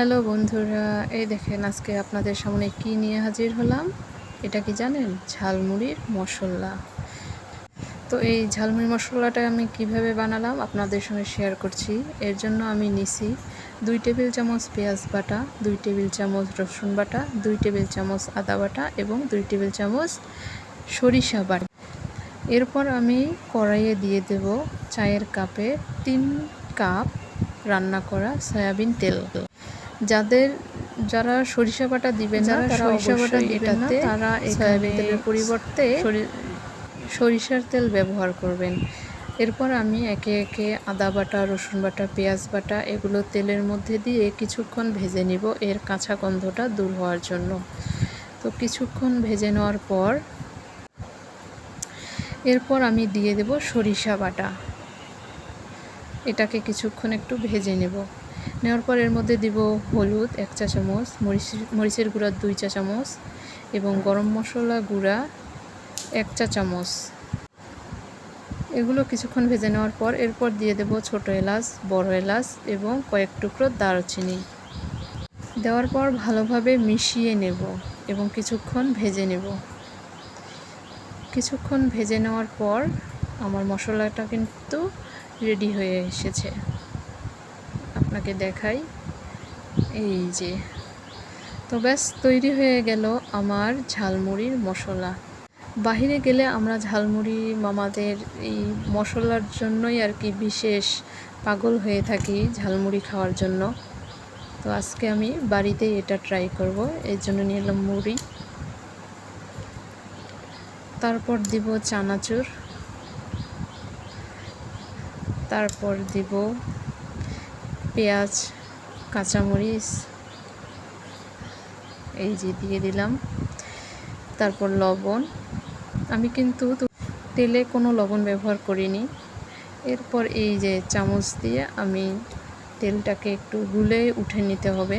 Hello বন্ধুরা, এই দেখেন আজকে আপনাদের সামনে কি নিয়ে হাজির হলাম? এটা কি জানেন? ঝালমুড়ির মশলা। তো এই ঝালমুড়ি মশলাটা আমি কীভাবে বানালাম আপনাদের সঙ্গে শেয়ার করছি। এর জন্য আমি নিছি দুই টেবিল চামচ পেঁয়াজ বাটা, দুই টেবিল চামচ রসুন বাটা, দুই টেবিল চামচ আদা বাটা এবং দুই টেবিল চামচ সরিষা বাটা। এরপর আমি কড়াইয়ে দিয়ে দেব চায়ের কাপে তিন কাপ রান্না করা সয়াবিন তেল। যাদের যারা সরিষা বাটা দিবেন না যারা তারা সরিষা বাটা বাটা দিবেন না এটাতে তারা সয়াবিন তেলের পরিবর্তে সরি- সরিষার তেল ব্যবহার করবেন। এরপর আমি একে একে আদা বাটা রসুন বাটা পেঁয়াজ বাটা এগুলো তেলের মধ্যে দিয়ে কিছুক্ষণ ভেজে নিব এর কাঁচা গন্ধটা দূর হওয়ার জন্য। তো কিছুক্ষণ ভেজে নেওয়ার পর এরপর আমি দিয়ে দেব সরিষা বাটা। এটাকে কিছুক্ষণ একটু ভেজে নেব। নেওয়ার পর এর মধ্যে দিব হলুদ এক চা চামচ মরিচ মরিচের গুঁড়া দুই চা চামচ এবং গরম মশলা গুঁড়া এক চা চামচ। এগুলো কিছুক্ষণ ভেজে নেওয়ার পর এরপর দিয়ে দেব ছোট এলাচ, বড় এলাচ এবং কয়েক টুকরো দারচিনি। দেওয়ার পর ভালোভাবে মিশিয়ে নেব এবং কিছুক্ষণ ভেজে নেব। কিছুক্ষণ ভেজে নেওয়ার পর আমার মশলাটা কিন্তু রেডি হয়ে এসেছে। আপনাকে দেখাই। এই যে। তো ব্যাস, তৈরি হয়ে গেল আমার ঝালমুড়ির মশলা। বাহিরে গেলে আমরা ঝালমুড়ি, মামাদের এই মশলার জন্যই আর কি বিশেষ পাগল হয়ে থাকি ঝালমুড়ি খাওয়ার জন্য। তো আজকে আমি বাড়িতেই এটা ট্রাই করব। এর জন্য নিয়ে এলাম মুড়ি। তারপর দিব চানাচুর। তারপর দিব পেঁয়াজ, কাঁচামরিচ, এই যে দিয়ে দিলাম। তারপর লবণ। আমি কিন্তু তেলে কোনো লবণ ব্যবহার করিনি। এরপর এই যে চামচ দিয়ে আমি তেলটাকে একটু গুলে উঠে নিতে হবে,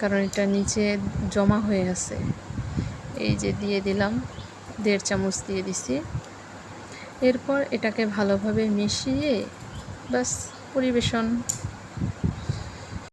কারণ এটা নিচে জমা হয়ে আছে। এই যে দিয়ে দিলাম, দেড় চামচ দিয়ে দিছি। এরপর এটাকে ভালোভাবে মিশিয়ে বাস পরিবেশন